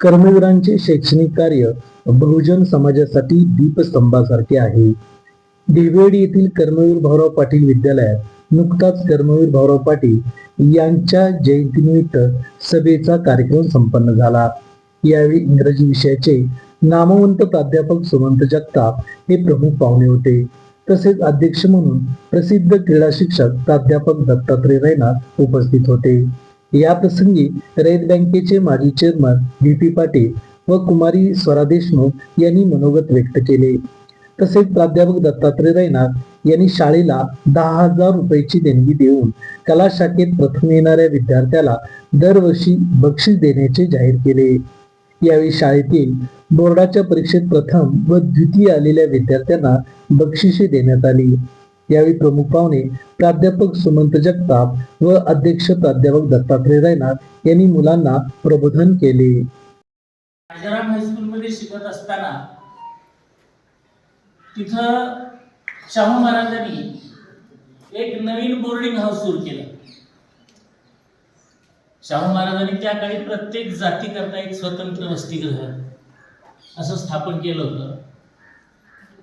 कर्मवीरांचे शैक्षणिक कार्य बहुजन समाजासाठी दीपस्तंभासारखे आहे. देवेड येथील कर्मवीर भाऊराव पाटील विद्यालयात नुकताच कर्मवीर भाऊराव पाटील यांच्या जयंतीनिमित्त सभेचा कार्यक्रम संपन्न झाला. यावेळी इंग्रजी विषयाचे नामवंत प्राध्यापक सुमंत जगताप हे प्रमुख पाहुणे होते. तसेच अध्यक्ष म्हणून प्रसिद्ध क्रीडा शिक्षक प्राध्यापक दत्तात्रय रैनाथ उपस्थित होते. या प्रसंगी रयत बँकेचे माजी चेअरमन व्ही पी पाटील व कुमारी स्वरा देशमुख यांनी मनोगत व्यक्त केले. तसेच प्राध्यापक दत्तात्रय रैनाथ यांनी शाळेला दहा हजार रुपयाची देणगी देऊन कला शाखेत प्रथम येणाऱ्या विद्यार्थ्याला दरवर्षी बक्षीस देण्याचे जाहीर केले. यावेळी शाळेतील बोर्डाच्या परीक्षेत प्रथम व द्वितीय आलेल्या विद्यार्थ्यांना बक्षिसे देण्यात आली. यावेळी प्रमुख पाहुणे प्राध्यापक सुमंत जगताप व अध्यक्ष प्राध्यापक दत्तात्रय रायनाथ यांनी मुलांना प्रबोधन केले. राजाराम हायस्कूलमध्ये शिकत असताना तिथं शाहू महाराजांनी एक नवीन बोर्डिंग हाऊस सुरू केलं. शाहू महाराजांनी त्या काळी प्रत्येक जातीकरता एक स्वतंत्र वसतिगृह असं स्थापन केलं होतं.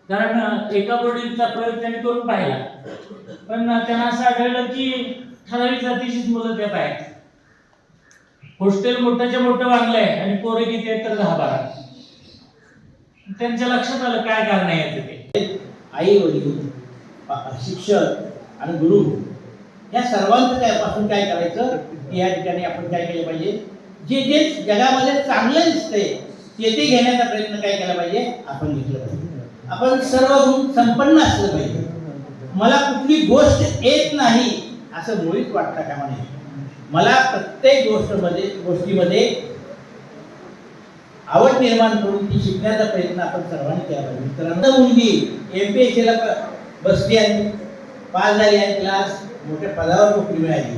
कारण एका बोर्डिंगचा प्रयोग त्यांनी करून पाहिला. पण त्यांना असं आढळलं की ठराविक जातीचीच मुलं त्यात आहेत हॉस्टेल मोठ्याच्या मोठं आहे आणि पोरे किती आहेत तर दहा बारा. त्यांच्या लक्षात आलं काय कारण आहे याचं ते. आई वडील शिक्षक आणि गुरु या सर्वांचं काय पासून काय करायचं? की या ठिकाणी आपण काय केलं पाहिजे? जे जे जगामध्ये चांगलं दिसतंय येथे घेण्याचा प्रयत्न काय केला पाहिजे? आपण घेतलं पाहिजे. आपण सर्व गुण संपन्न असलं पाहिजे. मला कुठली गोष्ट येत नाही असं मुळीच वाटतं का म्हणे? मला प्रत्येक गोष्टमध्ये गोष्टीमध्ये आवड निर्माण करून ती शिकण्याचा प्रयत्न आपण सर्वांनी केला पाहिजे. मित्रांनो मुलगी एम पी एस ला बसली आहे. पास झाली आहे क्लास. मोठ्या पदावर नोकरी मिळाली.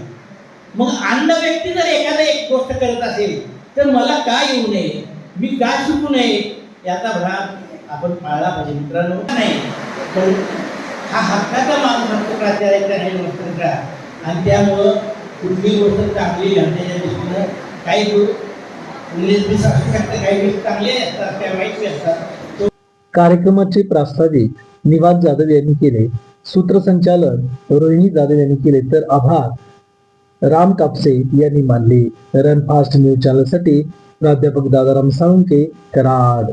मग अंध व्यक्ती जर एखादा एक गोष्ट करत असेल तर मला काय येऊ नये? मी का शिकू नये याचा भ्राम आपण पाळला पाहिजे. मित्रांनो नाही. पण हा हक्काचा माणूस असतो प्राचार्याचा नाही मास्तरचा. आणि त्यामुळं कुठली गोष्ट चांगली घालण्याच्या दृष्टीनं काही गो- इंग्लिश बी असू शकते काही गोष्ट चांगले असतात त्या वाईट असतात. कार्यक्रमाचे प्रास्ताविक निवास जाधव यांनी केले सूत्रसंचालन रोहिणी जाधव यांनी केले तर आभार. राम कापसे यांनी मानले. रन फास्ट न्यूज चॅनलसाठी प्राध्यापक दादाराम साळुंके कराड.